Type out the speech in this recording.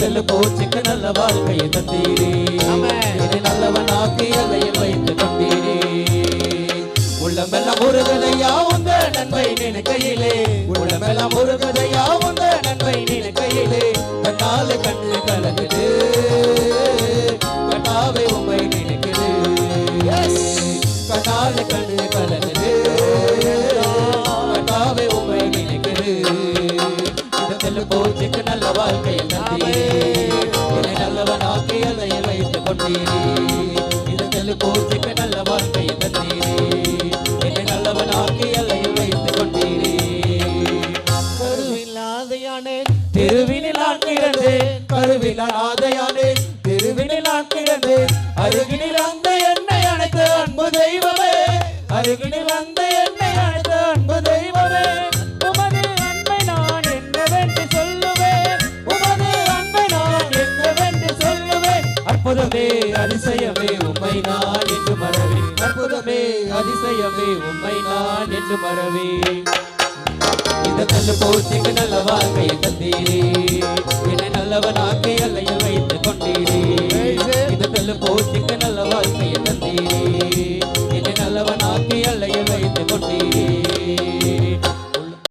தள்ளு போச்சுக்கு நல்ல வாழ்க்கையை தந்தீரே. என்னை நல்லவனாக்கி எல்லையில் வைத்து கொண்டீரே. உள்ளமெல்லாம் ஒரு கதையா உந்த நன்மை நினைக்கையிலே. உள்ளமெல்லாம் ஒரு கதையா உந்த நன்மை நினைக்கையிலே. கண்ணால கண்ணு கலங்குது கண்ணாவை உண்மை நினைக்குது. கண்ணால கண்ணு கலங்குது எனக்கு நல்ல வாழ்க்கையை என்னை நல்லவனாக்கி எல்லையில் வைத்துக் கொண்டீரே. இடத்தில் போச்சுக்கு நல்ல வாழ்க்கையை தந்தீரே. என்னை நல்லவனாக்கி எல்லையில் வைத்துக் கொண்டீரே. கருவில்லாதையானே தெருவினில் நான் கிடந்தேன். கருவில் ஆதையானேன் தெருவினில் நான் அருகினில் அந்த என்னை அனைத்து அன்பு தெய்வமே. அருகினில் அந்த அற்புதமே அதிசயமே உம்மை நான் என்று மறவே. அற்புதமே அதிசயமே உம்மை நான் என்று மறவே. இந்த கண்ணு போட்டிக்கு நல்ல வாழ்க்கையை தந்தீரே. என்னை நல்லவனாக்கி எல்லையில் வைத்துக் கொண்டீரே. இந்த கண்ணு போட்டிக்கு